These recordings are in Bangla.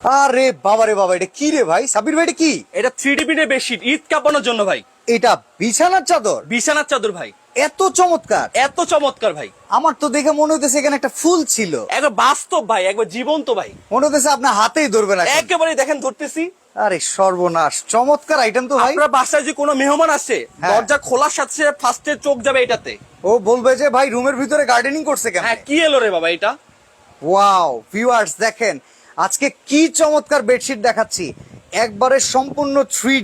আরে বাবা রে বাবা এটা কি রে ভাই? সাবির ভাই এটা কি? এটা থ্রি ডি প্রিন্টের বেডশিট ঈদ কাঁপানোর জন্য ভাই। এটা বিছানার চাদর? বিছানার চাদর ভাই। এত চমৎকার। এত চমৎকার ভাই। আমার তো দেখে মনে হইতেছে এখানে একটা ফুল ছিল। একবার বাস্তব ভাই একবার জীবন্ত ভাই। মনে হইতেছে আপনার হাতেই ধরবে না একেবারে দেখেন ধরতেছি। আরে সর্বনাশ চমৎকার আইটেম তো ভাই। আপনার বাসায় যে কোনো মেহমান আসে হ্যাঁ। দরজা খোলার সাথে সাথে ফার্স্টে চোখ যাবে এটাতে। ও বলবে যে ভাই রুমের ভিতরে গার্ডেনিং করছে কেন হ্যাঁ কি এলো রে বাবা এটা? ওয়াও ভিউয়ার্স দেখেন আজকে কি চমৎকার বেডশিট দেখাচ্ছি? একবারে সম্পূর্ণ থ্রি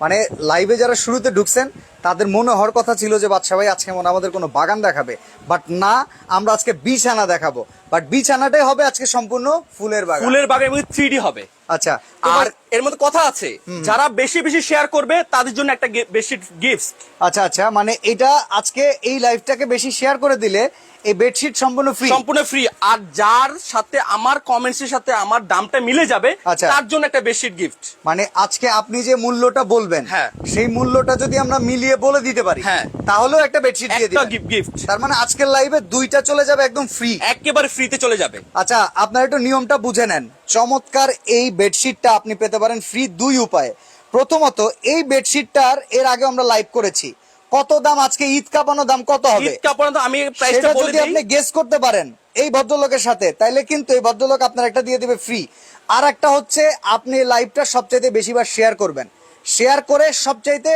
মানে লাইভে যারা শুরুতে ঢুকছেন তাদের মনে হওয়ার কথা ছিল যে বাদশা ভাই আজকে মনে আমাদের কোনো বাগান দেখাবে। বাট না আমরা আজকে বিছানা দেখাবো। বাট বিছানাটাই হবে আজকে সম্পূর্ণ ফুলের বাগান। ফুলের বাগান এবং থ্রি হবে। আচ্ছা আর এর মধ্যে কথা আছে যারা বেশি বেশি শেয়ার করবে তাদের জন্য একটা বেশি গিফট আচ্ছা আচ্ছা মানে এটা আজকে এই লাইভটাকে বেশি শেয়ার করে দিলে এই বেডশিট সম্পূর্ণ ফ্রি সম্পূর্ণ ফ্রি আর যার সাথে আমার কমেন্টস এর সাথে আমার দামটা মিলে যাবে আচ্ছা। তার জন্য একটা বেডশিট গিফট মানে আজকে আপনি যে মূল্যটা বলবেন হ্যাঁ। সেই মূল্যটা যদি আমরা মিলিয়ে বলে দিতে পারি। হ্যাঁ। তাহলেও একটা বেডশিট দিয়ে দিবেন। গিফট তার মানে আজকের লাইভে দুইটা চলে যাবে একদম ফ্রি একেবারে ফ্রিতে চলে যাবে। আচ্ছা আপনার একটু নিয়মটা বুঝে নেন। চমৎকার এই বেডশিটটা আপনি পেতে পারেন ফ্রি দুই উপায়ে। প্রথমত এই বেডশিটটার এর আগে আমরা লাইভ করেছি। কত দাম আজকে? ঈদ কাপানো দাম কত হবে? ঈদ কাপড় আমি প্রাইসটা সেটা বলে যদি আপনি গেস করতে পারেন এই ভদ্রলোকের সাথে তাইলে কিন্তু এই ভদ্রলোক আপনার একটা দিয়ে দিবে ফ্রি আর একটা হচ্ছে আপনি লাইভটা সবচাইতে বেশিবার শেয়ার করবেন। শেয়ার করে সবচাইতে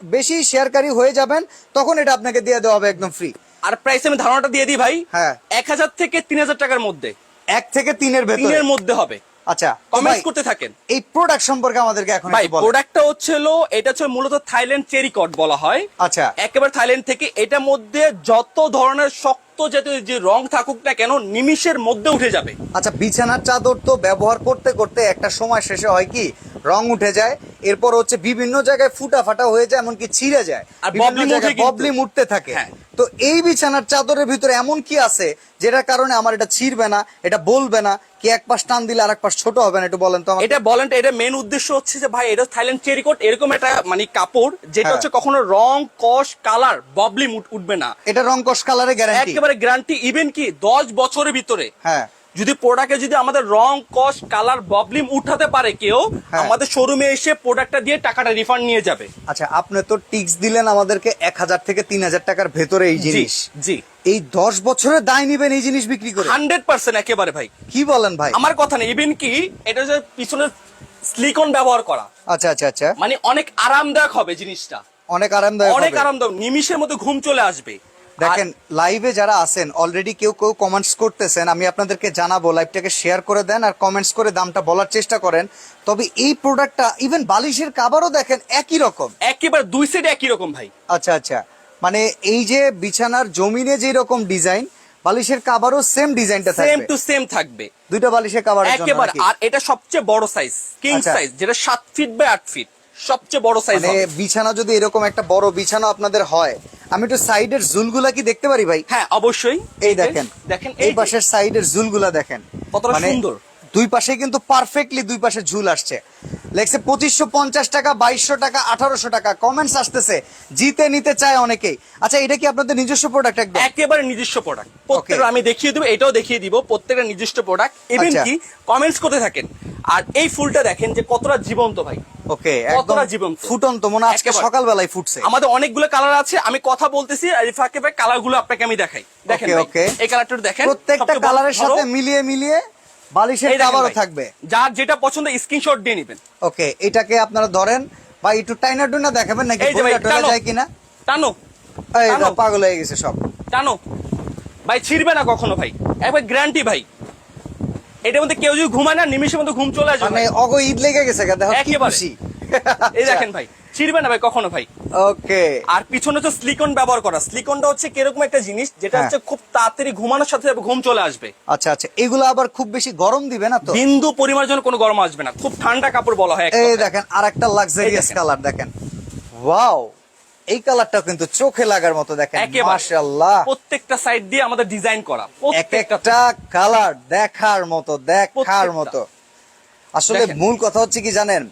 বেশি শেয়ারকারী হয়ে যাবেন তখন এটা আপনাকে দিয়ে দেওয়া হবে একদম ফ্রি আর প্রাইস আমি ধারণাটা দিয়ে দিই ভাই হ্যাঁ। এক হাজার থেকে তিন হাজার টাকার মধ্যে। এক থেকে তিনের ভেতরের মধ্যে হবে। আচ্ছা কমেন্ট কমেন্টস করতে থাকেন। এই প্রোডাক্ট সম্পর্কে আমাদেরকে এখন ভাই। প্রোডাক্টটা হচ্ছিল এটা হচ্ছে মূলত থাইল্যান্ড চেরি কট বলা হয়। আচ্ছা। একেবারে থাইল্যান্ড থেকে এটার মধ্যে যত ধরনের শক্ত জাতীয় যে রং থাকুক না কেন নিমিষের মধ্যে উঠে যাবে আচ্ছা বিছানার চাদর তো ব্যবহার করতে করতে একটা সময় শেষে হয় কি রং উঠে যায় এরপর হচ্ছে বিভিন্ন জায়গায় ফুটা ফাটা হয়ে যায় এমনকি ছিঁড়ে যায় আর। ববলি উঠতে থাকে হ্যাঁ। তো এই বিছানার চাদরের ভিতরে এমন কি আছে যেটার কারণে আমার এটা ছিঁড়বে না এটা বলবে না কি এক পাশ টান দিলে আর এক পাশ ছোট হবে না একটু বলেন তো এটা বলেন এটা মেন উদ্দেশ্য হচ্ছে যে ভাই এটা থাইল্যান্ড চেরি কোট এরকম একটা মানে কাপড় যেটা হ্যাঁ। হচ্ছে কখনো রং কস কালার ববলি উঠবে না এটা রং কস কালারে গ্যারান্টি একেবারে গ্যারান্টি ইভেন কি দশ বছরের ভিতরে। হ্যাঁ। যদি প্রোডাক্টে যদি আমাদের রং কস কালার ববলিম উঠাতে পারে কেউ হ্যাঁ। আমাদের শোরুমে এসে প্রোডাক্টটা দিয়ে টাকাটা রিফান্ড নিয়ে যাবে। আচ্ছা আপনি তো টিক্স দিলেন আমাদেরকে এক হাজার থেকে তিন হাজার টাকার ভেতরে এই জিনিস। জি। এই দশ বছরের দায় নিবেন এই জিনিস বিক্রি করে? হান্ড্রেড পার্সেন্ট একেবারে ভাই। কি বলেন ভাই? আমার কথা নেই ইভেন কি এটা যে পিছনে স্লিকন ব্যবহার করা। আচ্ছা আচ্ছা আচ্ছা। মানে অনেক আরামদায়ক হবে জিনিসটা। অনেক আরামদায়ক অনেক আরামদায়ক নিমিষের মধ্যে ঘুম চলে আসবে। দেখেন লাইভে যারা আছেন অলরেডি কেউ কেউ কমেন্টস করতেছেন আমি আপনাদেরকে জানাব লাইভটাকে শেয়ার করে দেন আর কমেন্টস করে দামটা বলার চেষ্টা করেন। তবে এই প্রোডাক্টটা ইভেন বালিশের কাবারও দেখেন একই রকম। একেবারে দুই সাইডে একই রকম ভাই। আচ্ছা আচ্ছা। মানে এই যে বিছানার জমিনে যে রকম ডিজাইন বালিশের কাবারও সেম ডিজাইনটা সেম থাকবে। টু সেম থাকবে। দুইটা বালিশের জন্য একেবারে আর এটা সবচেয়ে বড় সাইজ কিং। সাইজ যেটা সাত ফিট বাই আট ফিট সবচেয়ে বড় সাইজ মানে বিছানা যদি এরকম একটা বড় বিছানা আপনাদের হয় আমি একটু সাইডের জুলগুলা কি দেখতে পারি ভাই? হ্যাঁ অবশ্যই। এই দেখেন। দেখেন এই পাশের সাইডের ঝুলগুলা দেখেন। কতটা মানে সুন্দর। দুই পাশে কিন্তু পারফেক্টলি দুই পাশে ঝুল আসছে। লেখছে পঁচিশশো পঞ্চাশ টাকা বাইশশো টাকা আঠারোশো টাকা। কমেন্টস আসতেছে জিতে নিতে চায় অনেকেই। আচ্ছা এটা কি আপনাদের নিজস্ব প্রোডাক্ট একদম? একেবারে নিজস্ব প্রোডাক্ট প্রত্যেকটা আমি দেখিয়ে দিব এটাও দেখিয়ে দিব প্রত্যেকটা নিজস্ব প্রোডাক্ট ইভেন আচ্ছা। কি কমেন্টস করতে থাকেন? আর এই ফুলটা দেখেন যে কতটা জীবন্ত ভাই। ওকে একদম কতটা জীবন্ত। ফুটন্ত মনে আজকে সকালবেলায় ফুটছে। আমাদের অনেকগুলো কালার আছে আমি কথা বলতেছি আর ফাঁকে ফাঁকে কালারগুলো আপনাকে আমি দেখাই। দেখেন. এই কালারটা দেখেন প্রত্যেকটা কালারের সাথে মিলিয়ে মিলিয়ে বালিশের থাকবে। যার যেটা পছন্দ স্ক্রিনশট দিয়ে নেবেন। ওকে এটাকে আপনারা ধরেন বা একটু টাইনা টুনা দেখাবেন নাকি। যায় কিনা? টানো। এই পাগল হয়ে গেছে সব। টানো। ভাই ছিড়বে না কখনো ভাই। একবার গ্যারান্টি ভাই। এটার মধ্যে কেউ যদি ঘুমায় না নিমিশের মধ্যে ঘুম চলে আসবে মানে অগ ঈদ লেগে গেছে দেখো কি খুশি। এই দেখেন ভাই ছিড়বে না ভাই কখনো ভাই। ওকে আর পিছনে হচ্ছে স্লিকন ব্যবহার করা। স্লিকনটা হচ্ছে কীরকম একটা জিনিস যেটা হ্যাঁ। হচ্ছে খুব তাড়াতাড়ি ঘুমানোর সাথে ঘুম চলে আসবে। আচ্ছা আচ্ছা এগুলো আবার খুব বেশি গরম দিবে না তো? বিন্দু পরিমাণের জন্য কোনো গরম আসবে না। খুব ঠান্ডা কাপড় বলা হয় এই দেখেন আর একটা লাক্সারিয়াস কালার দেখেন। ওয়াও এই কালারটাও কিন্তু চোখে লাগার মতো দেখেন। মাশাআল্লাহ। প্রত্যেকটা সাইড দিয়ে আমাদের ডিজাইন করা। প্রত্যেকটা কালার দেখার মতো দেখার মতো। আসলে মূল কথা হচ্ছে কি জানেন?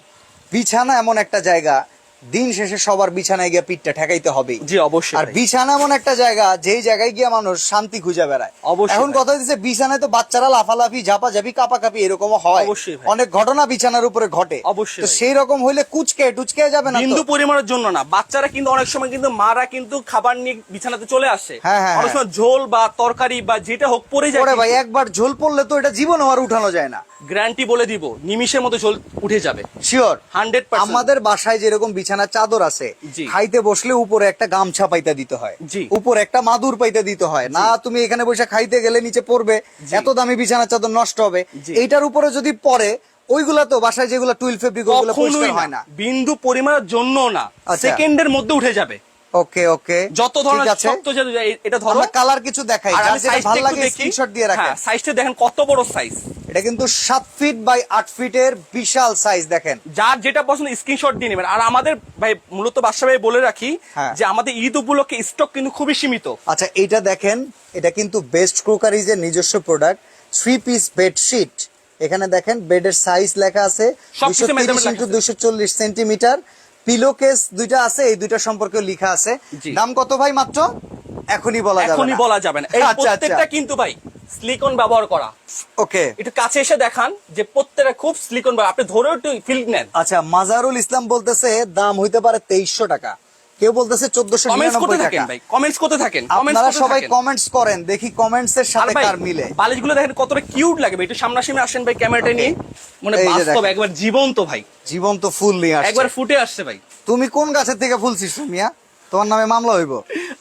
বিছানা এমন একটা জায়গা দিন শেষে সবার বিছানায় গিয়ে পিঠটা ঠেকাইতে হবে জি অবশ্যই। আর বিছানা এমন একটা জায়গা যেই জায়গায় গিয়ে মানুষ শান্তি খুঁজে বেড়ায়। অবশ্যই এখন কথা দিচ্ছে বিছানায় তো বাচ্চারা লাফালাফি ঝাপাঝাপি কাপাকাপি এরকমও হয়। অবশ্যই অনেক ঘটনা বিছানার উপরে ঘটে। অবশ্যই তো সেই রকম হইলে কুচকে টুচকে যাবে না বিন্দু পরিমাণের জন্য না। বাচ্চারা কিন্তু অনেক সময় কিন্তু মারা কিন্তু খাবার নিয়ে বিছানাতে চলে আসে। হ্যাঁ, হ্যাঁ, অনেক হ্যাঁ। সময় ঝোল বা তরকারি বা যেটা হোক পড়ে যায় ভাই একবার ঝোল পড়লে তো এটা জীবন আর উঠানো যায় না। গ্যারান্টি বলে দিব নিমিশের মতো ঝোল উঠে যাবে। শিওর। হান্ড্রেড আমাদের বাসায় যেরকম বিছানার চাদর আছে খাইতে বসলে উপরে একটা গামছা পাইতে দিতে হয়। উপরে একটা মাদুর পাইতে দিতে হয়। না তুমি এখানে বসে খাইতে গেলে নিচে পড়বে এত দামি বিছানার চাদর নষ্ট হবে। এইটার উপরে যদি পড়ে ওইগুলা তো বাসায় যেগুলো টুইল ফেব্রিক ওগুলো হয় না। বিন্দু পরিমাণের জন্য না। আচ্ছা। সেকেন্ডের মধ্যে উঠে যাবে। ওকে ওকে। যত ধরনের শক্ত এটা ধরো। কালার কিছু দেখাই ভালো লাগে স্ক্রিনশট দিয়ে রাখেন। হ্যাঁ সাইজটা দেখেন কত বড় সাইজ এটা কিন্তু সাত ফিট বাই আট ফিটের বিশাল সাইজ দেখেন। যার যেটা পছন্দ স্ক্রিনশট দিয়ে নেবেন। আর আমাদের ভাই মূলত বাসা ভাই বলে রাখি হ্যাঁ। যে আমাদের ঈদ উপলক্ষে স্টক কিন্তু খুবই সীমিত। আচ্ছা এটা দেখেন এটা কিন্তু বেস্ট ক্রোকারিজের নিজস্ব প্রোডাক্ট থ্রি পিস বেডশিট এখানে দেখেন বেডের সাইজ লেখা আছে সবকিছু দুশো তিরিশ ইন্টু লেখা আছে। দুশো চল্লিশ সেন্টিমিটার পিলো কেস দুইটা আছে এই দুইটা সম্পর্কে লেখা আছে। দাম কত ভাই মাত্র? এখনই বলা যাবে এখনই বলা যাবে না। এই আচ্ছা আচ্ছা। প্রত্যেকটা কিন্তু ভাই স্লিকন ব্যবহার করা। ওকে। একটু কাছে এসে দেখান যে প্রত্যেকটা খুব সিলিকন ব্যবহার আপনি ধরে একটু ফিল নেন। আচ্ছা মাজারুল ইসলাম বলতেছে দাম হইতে পারে তেইশশো টাকা। কেউ বলতেছে চোদ্দশো কমেন্টস করতে নিরানব্বই থাকেন টাকা। ভাই কমেন্টস করতে থাকেন আপনারা সবাই কমেন্টস করেন দেখি কমেন্টস এর সাথে কার মিলে। বালিশগুলো দেখেন কতটা কিউট লাগে একটু সামনাসামনি আসেন ভাই ক্যামেরাটা নিয়ে। মানে বাস্তব একবার জীবন্ত ভাই। জীবন্ত ফুল নিয়ে আসছে। একবার ফুটে আসছে ভাই। তুমি কোন গাছের থেকে ফুল ছিঁড়ছো মিয়া? তোমার নামে মামলা হইব।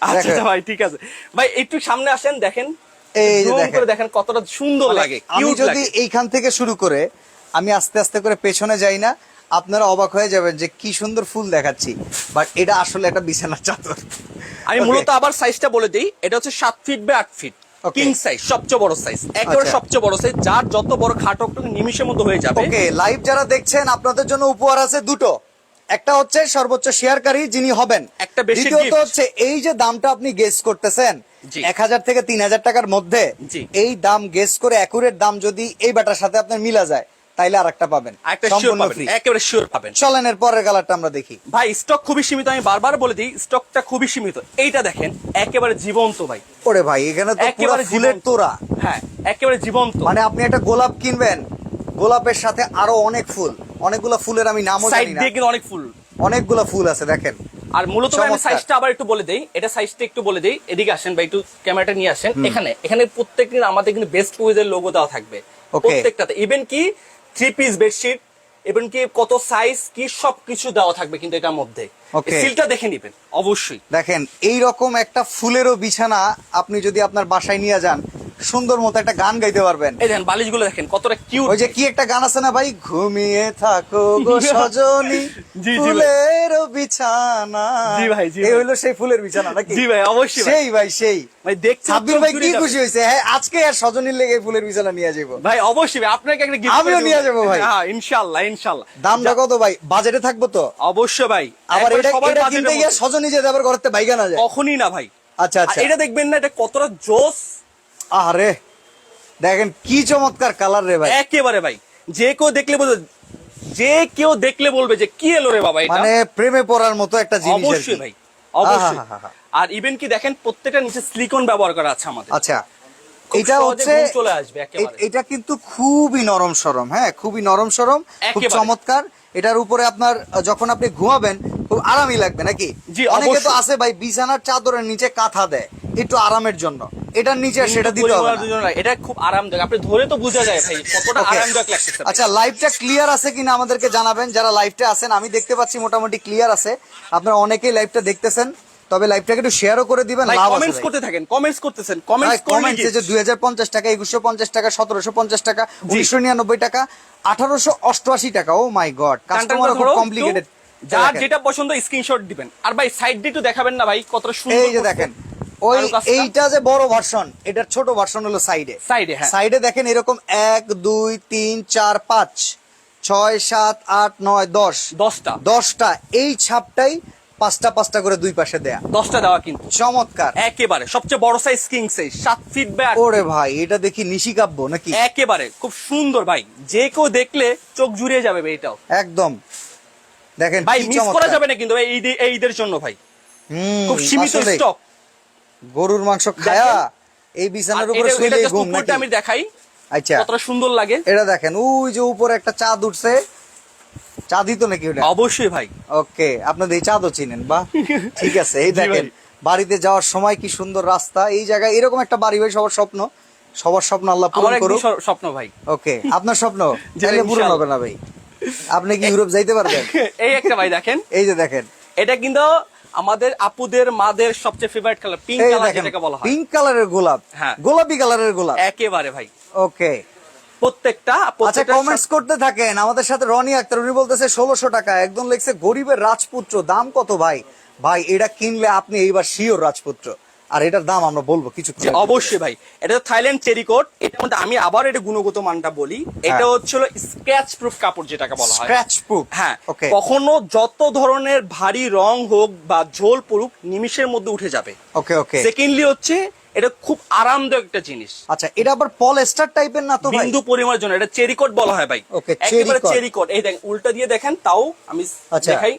আচ্ছা ভাই ঠিক আছে। ভাই একটু সামনে আসেন দেখেন। এই দেখেন। দেখেন কতটা সুন্দর মানে লাগে আমি যদি এইখান থেকে শুরু করে আমি আস্তে আস্তে করে পেছনে যাই না আপনারা অবাক হয়ে যাবেন যে কি সুন্দর ফুল দেখাচ্ছি। বাট এটা আসলে একটা বিছানার চাদর। আমি মূলত আবার সাইজটা বলে দিই এটা হচ্ছে সাত ফিট বা আট ফিট. কিং সাইজ সবচেয়ে বড় সাইজ একেবারে আচ্ছা। সবচেয়ে বড় সাইজ যার যত বড় খাটো নিমিশের মধ্যে হয়ে যাবে। ওকে লাইভ যারা দেখছেন আপনাদের জন্য উপহার আছে দুটো। একটা হচ্ছে সর্বোচ্চ শেয়ারকারী যিনি হবেন। একটা বেশি দ্বিতীয়ত হচ্ছে এই যে দামটা আপনি গেস করতেছেন এক হাজার থেকে তিন হাজার টাকার মধ্যে এই দাম গেস করে অ্যাকুরেট দাম যদি এই বাটার সাথে আপনার মিলা যায় তাইলে আর একটা পাবেন। একেবারে শিওর পাবেন। চলেন এর পরের কালারটা আমরা দেখি। ভাই স্টক খুবই সীমিত আমি বারবার বলে দিই স্টকটা খুবই সীমিত। এইটা দেখেন একেবারে জীবন্ত ভাই। ওরে ভাই এখানে তো পুরো একেবারে ফুলের। তোড়া। হ্যাঁ একেবারে জীবন্ত। মানে আপনি একটা গোলাপ কিনবেন গোলাপের সাথে আরও অনেক ফুল। অনেকগুলো ফুলের আমি নামও সাইড জানি না। দিয়ে কিন্তু অনেক ফুল। অনেকগুলো ফুল আছে দেখেন। আর মূলত আমি সাইজটা আবার একটু বলে দেই এটা সাইজটা একটু বলে দেই। এদিকে আসেন ভাই একটু ক্যামেরাটা নিয়ে আসেন। এখানে এখানে প্রত্যেকদিন আমাদের কিন্তু বেস্ট কুইজের লোগো দেওয়া থাকবে। প্রত্যেকটাতে। ইভেন কি থ্রি পিস বেডশিট এবং কি কত সাইজ কি সবকিছু দেওয়া থাকবে কিন্তু এটার মধ্যে. সিলটা দেখে নিবেন অবশ্যই দেখেন এই রকম একটা ফুলেরও বিছানা আপনি যদি আপনার বাসায় নিয়ে যান সুন্দর মতো একটা গান গাইতে পারবেন। এই দেখেন বালিশগুলো দেখেন কতটা কিউট ওই যে কি একটা গান আছে না ভাই? ঘুমিয়ে থাকো গো সজনী ভাই। বিছানা। জি ভাই, জি এই হলো সেই ফুলের বিছানা নাকি? জি ভাই, অবশ্যই সেই ভাই সেই। ভাই দেখতে সাব্বির ভাই কি খুশি হয়েছে? হ্যাঁ আজকে আর সজনীর লেগে ফুলের বিছানা নিয়ে যাব। ভাই অবশ্যই ভাই আপনাকে একটা গিফট আমিও নিয়ে যাব ভাই। হ্যাঁ ইনশাআল্লাহ ইনশাআল্লাহ। দামটা কত ভাই? বাজেটে থাকব তো? অবশ্যই ভাই। আবার এটা কিনতে গিয়ে। সজনী যেতে আবার থেকে বাইগা না যায়। কখনই না ভাই। আচ্ছা আচ্ছা। এটা দেখবেন না এটা কতটা জোস। আরে দেখেন কি চমৎকার কালার রে ভাই। একেবারে ভাই যে কেউ দেখলে বলবে যে কেউ দেখলে বলবে যে কি এলো রে বাবা এটা। মানে প্রেমে পড়ার মতো একটা জিনিস অবশ্যই ভাই অবশ্যই। আর ইভেন কি দেখেন প্রত্যেকটা নিচে সিলিকন ব্যবহার করা আছে আমাদের। আচ্ছা এটা হচ্ছে চলে আসবে একেবারে। এটা কিন্তু খুবই নরম সরম হ্যাঁ খুবই নরম সরম খুব চমৎকার। এটার উপরে আপনার যখন আপনি ঘুমাবেন খুব আরামই লাগবে নাকি? জি, অনেকে তো। আছে ভাই বিছানার চাদরের নিচে কাঁথা দেয় একটু আরামের জন্য। এটার নিচে সেটা দিতে হবে এটা খুব আরামদায়ক। আপনি ধরে তো বোঝা যায় ভাই কতটা আরামদায়ক লাগতেছে ভাই। আচ্ছা লাইভটা ক্লিয়ার আছে কিনা আমাদেরকে জানাবেন? যারা লাইভটা আছেন আমি দেখতে পাচ্ছি মোটামুটি ক্লিয়ার আছে। আপনারা অনেকেই লাইভটা দেখতেছেন তবে লাইভটাকে একটু শেয়ারও করে দিবেন লাভ কমেন্টস করতে থাকেন কমেন্টস করতেছেন কমেন্টস কমেন্টস যে দুই হাজার পঞ্চাশ টাকা একুশশো পঞ্চাশ টাকা সতেরোশো পঞ্চাশ টাকা উনিশশো নিরানব্বই টাকা আঠারোশো অষ্টআশি টাকা ও মাই গড কাস্টমার খুব কমপ্লিকেটেড যার যেটা পছন্দ স্ক্রিনশট দিবেন। আর ভাই সাইড দিয়ে একটু দেখাবেন না ভাই কতটা সুন্দর এই যে দেখেন ওই এইটা যে বড় ভার্সন এটার ছোট ভার্সন হলো সাইডে Side-এ, হ্যাঁ। সাইডে দেখেন এরকম এক দুই তিন চার পাঁচ ছয় সাত আট নয় দশ। দশটা। দশটা। এই ছাপটাই পাঁচটা পাঁচটা করে দুই পাশে দেয়া। দশটা দেওয়া কিন্তু। চমৎকার। একেবারে সবচেয়ে বড় সাইজ কিং সাইজ সাত ফিট ব্যাক ওরে ভাই এটা দেখি নিশিকাব্য নাকি? একেবারে। খুব সুন্দর ভাই। যে কেউ দেখলে চোখ জুড়িয়ে যাবে এটাও। একদম। দেখেন ভাই মিস করা যাবে না কিন্তু এই ঈদের জন্য ভাই। খুব সীমিত স্টক গরুর মাংস খায়া এই বিছানার উপরে শুলে ঘুম নাকি? আমি দেখাই। আচ্ছা। কতটা সুন্দর লাগে। এটা দেখেন ওই যে উপরে একটা চাঁদ উঠছে। চাঁদই তো নাকি ওটা? অবশ্যই ভাই। ওকে আপনাদের এই চাঁদও চিনেন বা ঠিক আছে এই দেখেন বাড়িতে যাওয়ার সময় কি সুন্দর রাস্তা। এই জায়গায় এরকম একটা বাড়ি ভাই সবার স্বপ্ন। সবার স্বপ্ন আল্লাহ পূরণ করুক। স্বপ্ন ভাই। ওকে আপনার স্বপ্ন? তাহলে পূরণ হবে না ভাই? আপনি কি ইউরোপ যাইতে পারবেন? এই একটা ভাই দেখেন। এই যে দেখেন। এটা কিন্তু আমাদের আপুদের মাদের সবচেয়ে ফেভারিট কালার পিঙ্ক কালার যেটাকে বলা হয়। পিঙ্ক কালারের গোলাপ। হ্যাঁ। গোলাপি কালারের গোলাপ। একেবারে ভাই। ওকে। প্রত্যেকটা আচ্ছা কমেন্টস করতে থাকেন। আমাদের সাথে রনি আক্তার উনি বলতেছে ষোলোশো টাকা। একদম লিখছে গরিবের রাজপুত্র। দাম কত ভাই? ভাই এটা কিনলে আপনি এইবার শিওর রাজপুত্র। আর এটার দাম আমরা বলব কিছু অবশ্যই ভাই। এটা থাইল্যান্ড টেরিকোট এটা মধ্যে আমি আবার এটা গুণগত মানটা বলি। এটা হচ্ছে স্ক্র্যাচ প্রুফ কাপড় যেটাকে বলা হয়। স্ক্র্যাচ প্রুফ হ্যাঁ। ওকে কখনো যত ধরনের ভারী রং হোক বা ঝোল পড়ুক নিমিষের মধ্যে উঠে যাবে। ওকে ওকে সেকেন্ডলি হচ্ছে এটা খুব আরামদায়ক একটা জিনিস। আচ্ছা এটা আবার পলেস্টার টাইপের না তো ভাই? বিন্দু পরিমাণের জন্য। এটা চেরিকোট বলা হয় ভাই। ওকে একেবারে cherry চেরিকোট এই দেখেন উল্টা দিয়ে দেখেন তাও আমি আচ্ছা। দেখাই।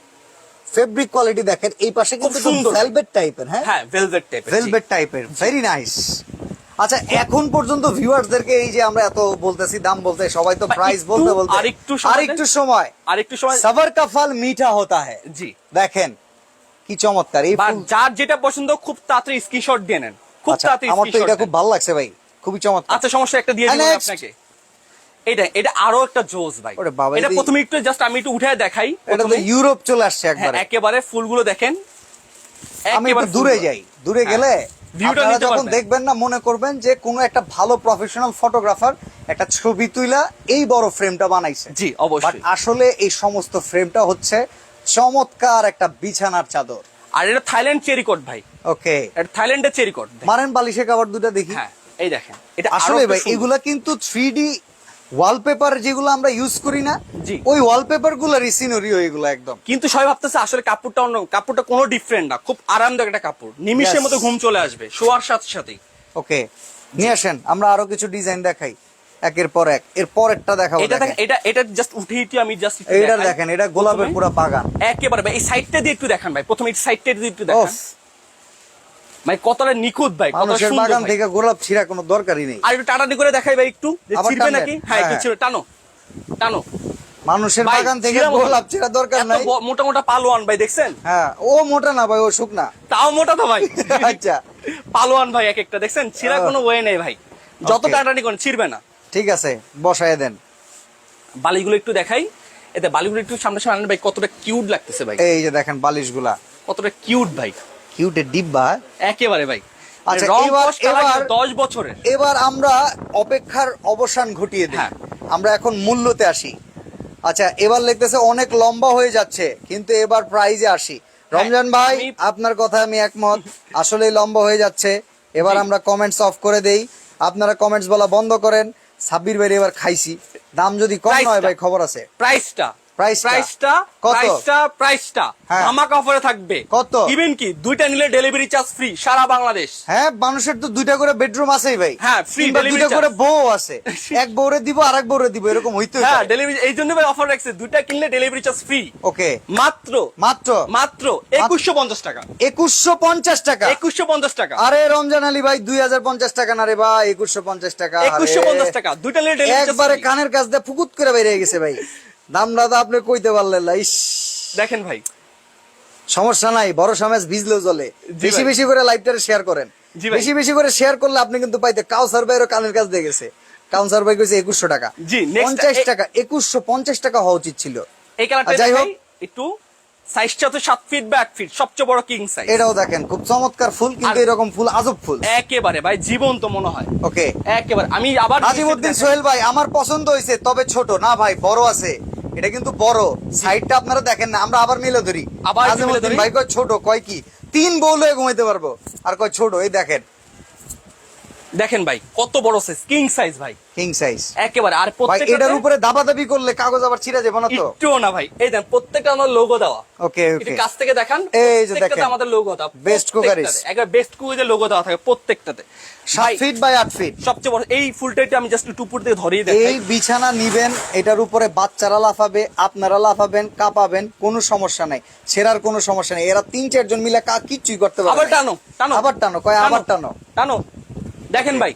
ফেব্রিক কোয়ালিটি দেখেন এই পাশে কিন্তু। ভেলভেট টাইপের হ্যাঁ? হ্যাঁ ভেলভেট টাইপের ভেলভেট টাইপের ভেরি নাইস আচ্ছা এখন পর্যন্ত ভিউয়ারদেরকে এই যে আমরা এত বলতেছি দাম বলতে সবাই তো প্রাইস বলতে বলতে। আরেকটু সময় আর একটু সময়। আর একটু সময়। সবার কা ফল মিঠা হতা হ্যায় জি। দেখেন কি চমৎকার। এই যার যেটা পছন্দ খুব তাড়াতাড়ি স্ক্রিনশট দিয়ে নেন। খুব আচ্ছা, তাড়াতাড়ি আমার তো এটা খুব ভালো লাগছে ভাই। খুবই চমৎকার। আচ্ছা সমস্যা একটা দিয়ে next. আপনাকে। এটা এটা আরও একটা জোস ভাই। এটা প্রথমে একটু জাস্ট আমি একটু উঠে দেখাই। ইউরোপ চলে আসছে হ্যাঁ, একবারে। একেবারে ফুলগুলো দেখেন। আমি একটু দূরে যাই দূরে হ্যাঁ। গেলে আপনারা যখন দেখবেন না মনে করবেন যে কোনো একটা ভালো প্রফেশনাল ফটোগ্রাফার একটা ছবি তুইলা এই বড় ফ্রেমটা বানাইছে। জি অবশ্যই। আসলে এই সমস্ত ফ্রেমটা হচ্ছে চমৎকার একটা বিছানার চাদর। আর এটা থাইল্যান্ড চেরিকট ভাই। ওকে এটা থাইল্যান্ডের চেরিকট মারেন বালিশে কাবার দুটা দেখি। হ্যাঁ এই দেখেন। এটা আসলে ভাই এগুলা কিন্তু থ্রি ওয়ালপেপার যেগুলো আমরা ইউজ করি না। ওই ওয়ালপেপার গুলারই সিনারিও এগুলো একদম। কিন্তু সবাই ভাবতেছে আসলে কাপড়টা অন্য কাপড়টা কোনো ডিফারেন্ট না খুব আরামদায়ক একটা কাপড়। নিমিষের মতো ঘুম চলে আসবে শোয়ার সাথে সাথেই। ওকে নিয়ে আসেন আমরা আরও কিছু ডিজাইন দেখাই একের পর এক এর পরেরটা দেখাবো এটা দেখেন। এটা এটা জাস্ট উঠে উঠে আমি জাস্ট এইটা দেখেন এটা গোলাপের পুরো বাগান। একেবারে ভাই এই সাইডটা দিয়ে একটু দেখান ভাই প্রথমে এই সাইডটা দিয়ে একটু দেখান। ভাই কতটা নিখুঁত ভাই মানুষের বাগান থেকে গোলাপ ছিঁড়া কোনো দরকারই নেই। আর একটু টাটানি করে দেখাই ভাই একটু। ছিড়বে নাকি? হ্যাঁ একটু হ্যাঁ। ছিড়ে টানো। টানো। মানুষের বাগান থেকে গোলাপ ছিঁড়া দরকার নাই। মোটা মোটা পালোয়ান ভাই দেখছেন? হ্যাঁ ও মোটা না ভাই ও শুকনা। তাও মোটা তো ভাই। আচ্ছা। পালোয়ান ভাই এক একটা দেখছেন? ছিঁড়া কোনো ওয়ে নেই ভাই। যত টাটানি করেন ছিড়বে না। ঠিক আছে বসায় দেন। বালিগুলো একটু দেখাই। এতে বালিগুলো একটু সামনে সামনে আনেন ভাই কতটা কিউট লাগতেছে ভাই। এই যে দেখেন বালিশগুলা। কতটা কিউট ভাই। কিউটের ডিব্বা একেবারে ভাই। আচ্ছা, এবার- এবার- দশ বছরের। এবার আমরা অপেক্ষার অবসান ঘটিয়ে দিই। হ্যাঁ। আমরা এখন মূল্যতে আসি। আচ্ছা এবার লিখতেছে অনেক লম্বা হয়ে যাচ্ছে কিন্তু এবার প্রাইজে আসি। রমজান ভাই আপনার কথা আমি একমত। আসলে লম্বা হয়ে যাচ্ছে। এবার আমরা কমেন্টস অফ করে দেই। আপনারা কমেন্টস বলা বন্ধ করেন। সাব্বির ভাই এবার খাইছি। দাম যদি কম নয় ভাই খবর আছে। প্রাইসটা প্রাইসটা? প্রাইসটা হ্যাঁ। ধামাকা অফারে থাকবে। কত? ইভেন কি দুইটা নিলে ডেলিভারি চার্জ ফ্রি সারা বাংলাদেশ। হ্যাঁ মানুষের তো দুইটা করে বেডরুম আছেই ভাই। হ্যাঁ, free দুইটা করে বউ আছে। এক বউরে দিব আর এক বউরে দিব এরকম হইতে হ্যাঁ ডেলিভারি এই জন্য ভাই অফার রাখছে দুইটা কিনলে ডেলিভারি চার্জ ফ্রি ওকে। মাত্র মাত্র? মাত্র একুশশো পঞ্চাশ টাকা। একুশশো পঞ্চাশ টাকা? একুশশো পঞ্চাশ টাকা। আরে রমজান আলী ভাই দুই হাজার পঞ্চাশ টাকা না রে ভাই একুশশো পঞ্চাশ টাকা। আরে। একুশশো পঞ্চাশ টাকা দুইটা নিলে ডেলিভারি একবারে কানের কাছ দিয়ে ফুকুত করে বেরিয়ে গেছে ভাই। দামটা তো আপনি কইতে পারলেন না ইস। দেখেন ভাই। সমস্যা নাই বড় সমাজ ভিজলেও চলে বেশি বেশি করে লাইভটারে শেয়ার করেন। বেশি বেশি করে শেয়ার করলে আপনি কিন্তু পাইতে কাউসার ভাইয়েরও কানের কাছ দিয়ে গেছে। কাউসার ভাই কইছে একুশশো টাকা। পঞ্চাশ টাকা একুশশো পঞ্চাশ টাকা হওয়া উচিত ছিল। এই কালারটা যাই হোক। একটু সাইজটা তো ফিট বা ফিট সবচেয়ে বড় কিং সাইজ এটাও দেখেন খুব চমৎকার ফুল কিন্তু এরকম ফুল আজব ফুল। একেবারে ভাই জীবন্ত মনে হয়। ওকে। একেবারে আমি আবার নাজিমুদ্দিন সোহেল ভাই আমার পছন্দ হয়েছে তবে ছোট। না ভাই বড় আছে। এটা কিন্তু বড়। সাইডটা আপনারা দেখেন না আমরা আবার মিলে ধরি। আবার একটু। ভাই কয় ছোট কয় কি? তিন বউ লয়ে ঘুমাইতে পারব। আর কয় ছোট এই দেখেন। দেখেন ভাই কত বড় সাইজ কিং সাইজ ভাই। কিং সাইজ একেবারে আর ভাই প্রত্যেকটা এটার উপরে দাবাদাবি করলে কাগজ আবার ছিঁড়ে যাবে না তো? একটুও না ভাই এই দেন প্রত্যেকটা আমার লোগো দেওয়া। ওকে একটু ওকে কাছ থেকে দেখান এই যে দেখেন। আমাদের লোগো Best প্রত্যেকটাতে। cookeries। একবার বেস্ট কুকারের লোগো দেওয়া থাকে প্রত্যেকটাতে। সাত ভাই ফিট বাই আট ফিট সবচেয়ে বড় এই ফুলটাইটা আমি জাস্ট টুপুর দিয়ে ধরিয়ে দেখাই। এই বিছানা নিবেন এটার উপরে বাচ্চারা লাফাবে আপনারা লাফাবেন কাঁপাবেন কোনো সমস্যা নাই। ছেঁড়ার কোনো সমস্যা নেই। এরা তিন চারজন মিলে কা কিচ্ছুই করতে পারবে আবার টানো টানো। আবার টানো কয় আবার টানো টানো? দেখেন ভাই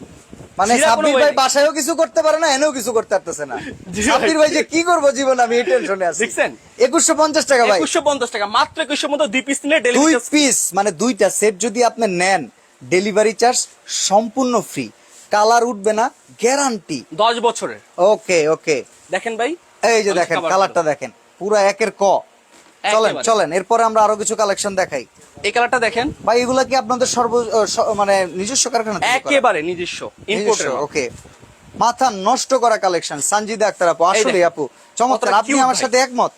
মানে সাব্বির ভাই বাসায়ও কিছু করতে পারে না এনেও কিছু করতে পারতেছে না। সাব্বির ভাই যে কি করব জীবন আমি এই টেনশনে আছি। দেখছেন? একুশশো পঞ্চাশ টাকা ভাই। একুশশো পঞ্চাশ টাকা মাত্র একুশশো মতো দুই পিস নিলে দুই ডেলিভারি পিস মানে দুইটা সেট যদি আপনি নেন ডেলিভারি চার্জ সম্পূর্ণ ফ্রি। কালার উঠবে না গ্যারান্টি। দশ বছরের। ওকে ওকে। দেখেন ভাই এই যে দেখেন কালারটা দেখেন পুরো একের ক। চলেন চলেন এরপরে আমরা আরও কিছু কালেকশন দেখাই। এই কালারটা দেখেন। ভাই এগুলা কি আপনাদের সর্ব মানে নিজস্ব কারখানা একেবারে নিজস্ব ইম্পোর্টের নিজস্ব ওকে। মাথা নষ্ট করা কালেকশন সঞ্জিদা আক্তার আপু আসলে। আপু চমৎকার। আপনি আমার সাথে একমত?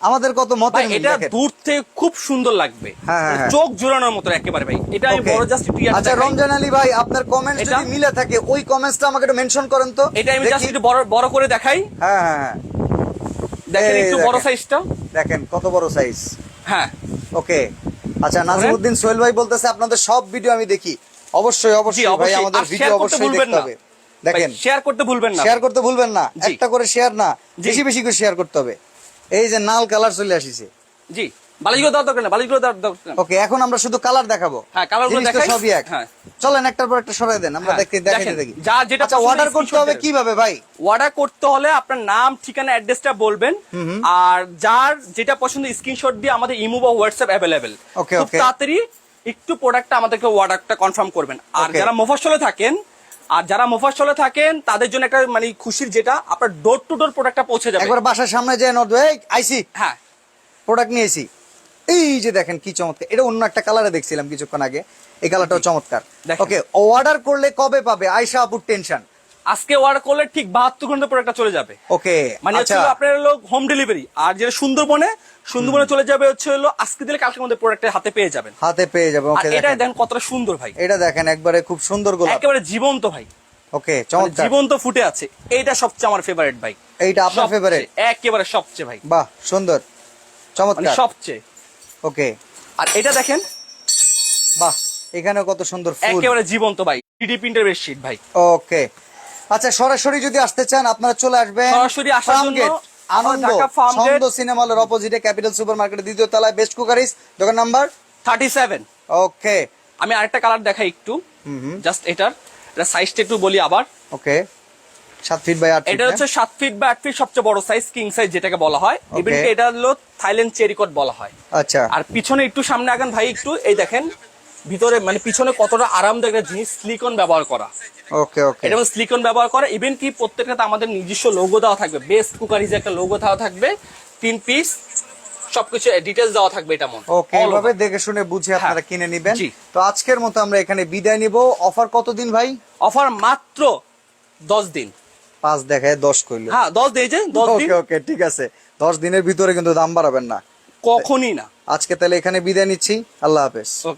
আমাদের কত মিল এটা দূর থেকে খুব সুন্দর লাগবে। হ্যাঁ, হ্যাঁ, হ্যাঁ। চোখ জোড়ানোর মতো একেবারে ভাই। এটা আমি বড় জাস্ট একটু আচ্ছা রমজান আলী ভাই আপনার কমেন্টস এটা? যদি মিলে থাকে ওই কমেন্টসটা আমাকে একটু মেনশন করেন তো। এটা আমি জাস্ট একটু বড় বড় করে দেখাই। হ্যাঁ হ্যাঁ দেখেন একটু বড় সাইজটা দেখেন কত বড় সাইজ হ্যাঁ। ওকে আচ্ছা নাজিমউদ্দিন সোহেল ভাই বলতেছে আপনাদের সব ভিডিও আমি দেখি। অবশ্যই অবশ্যই ভাই আমাদের ভিডিও অবশ্যই দেখতে হবে। দেখেন। শেয়ার করতে ভুলবেন না। শেয়ার করতে ভুলবেন না। একটা করে শেয়ার না। বেশি বেশি করে শেয়ার করতে হবে। এই যে নাল কালার চলে আসিছে। জি দরকার না বালিশগুলো দেওয়ার দরকার ওকে এখন আমরা শুধু কালার দেখাবো। হ্যাঁ, colour গুলো জিনিস তো দেখাই। সবই এক। হ্যাঁ। চলেন একটার পর একটা সরাই দেন আমরা হ্যাঁ, দেখতে দেখি। যা যেটা আচ্ছা অর্ডার করতে হবে কীভাবে ভাই? অর্ডার করতে হলে আপনার নাম ঠিকানা অ্যাড্রেসটা বলবেন। আর যার যেটা পছন্দ স্ক্রিনশট দিয়ে আমাদের ইমো বা হোয়াটসঅ্যাপ অ্যাভেলেবেল Okay, খুব তাড়াতাড়ি একটু প্রোডাক্টটা আমাদেরকে অর্ডারটা কনফার্ম করবেন। আর যারা মোফাসলে থাকেন আর যারা মোফাসলে থাকেন তাদের জন্য একটা মানে খুশির যেটা আপনার ডোর টু ডোর প্রোডাক্টটা পৌঁছে যাবে। একবার বাসার সামনে যে নদ আইসি। হ্যাঁ। প্রোডাক্ট নিয়ে নিয়েছি এই যে দেখেন কি চমৎকার। এটা অন্য একটা কালারে দেখছিলাম কিছুক্ষণ আগে। এই কালারটাও চমৎকার। ওকে অর্ডার করলে কবে পাবে? আয়শা আপুর টেনশন আজকে অর্ডার করলে ঠিক বাহাত্তর ঘণ্টা প্রোডাক্টটা চলে যাবে। ওকে মানে হচ্ছে আচ্ছা। আপনার হলো হোম ডেলিভারি আর যেটা সুন্দরবনে সুন্দরবনে চলে যাবে হচ্ছে হলো আজকে দিলে কালকে মধ্যে প্রোডাক্টের হাতে পেয়ে যাবেন। হাতে পেয়ে যাবে ওকে এটা দেখেন। কতটা সুন্দর ভাই। এটা দেখেন একবারে খুব সুন্দর গোলাপ। একেবারে জীবন্ত ভাই। ওকে মানে চমৎকার। জীবন্ত ফুটে আছে। এইটা সবচেয়ে আমার ফেভারিট ভাই। এইটা আপনার ফেভারিট একেবারে সবচেয়ে ভাই। বাহ সুন্দর। মানে চমৎকার সবচেয়ে। ওকে। আর এটা দেখেন। বাহ এখানে কত সুন্দর ফুল। একেবারে জীবন্ত ভাই। থ্রি প্রিন্টার বেডশিট ভাই। ওকে। আচ্ছা সরাসরি যদি আসতে চান আপনারা চলে আসবেন সরাসরি আসার জন্য আনন্দ। ছন্দ সিনেমা হলের অপোজিটে ক্যাপিটাল সুপার মার্কেটের দ্বিতীয় তলায় বেস্ট কুকারিস দোকান নাম্বার? Thirty seven. ওকে। আমি আরেকটা কালার দেখাই একটু। জাস্ট এটার। এটা সাইজটা একটু বলি আবার। ওকে। সাত ফিট বাই আট এটা হচ্ছে সাত ফিট বা আট ফিট সবচেয়ে বড় সাইজ কিং সাইজ যেটাকে বলা হয়. ইভেন এটা হলো থাইল্যান্ড চেরিকট বলা হয়। আচ্ছা। আর পিছনে একটু সামনে আগান ভাই একটু এই দেখেন ভিতরে মানে পিছনে কতটা আরামদায়ক একটা জিনিস সিলিকন ব্যবহার করা। ওকে ওকে এটা সিলিকন ব্যবহার করে ইভেন কি প্রত্যেকটাতে আমাদের নিজস্ব লোগো দেওয়া থাকবে। বেস্ট কুকার হিসেবে একটা লোগো দেওয়া থাকবে তিন পিস সবকিছু ডিটেলস দেওয়া থাকবে এটা মন ওকে এভাবে দেখে শুনে বুঝে আপনারা হ্যাঁ, কিনে নিবেন। তো আজকের মতো আমরা এখানে বিদায় নিব। অফার কতদিন ভাই? অফার মাত্র দশ দিন। পাঁচ দেখায় দশ কইলো। হ্যাঁ দশ এই দশ ওকে ওকে ঠিক আছে। দশ দিনের ভিতরে কিন্তু দাম বাড়াবেন না। কখনই না। আজকে তাহলে এখানে বিদায় নিচ্ছি। আল্লাহ হাফেজ।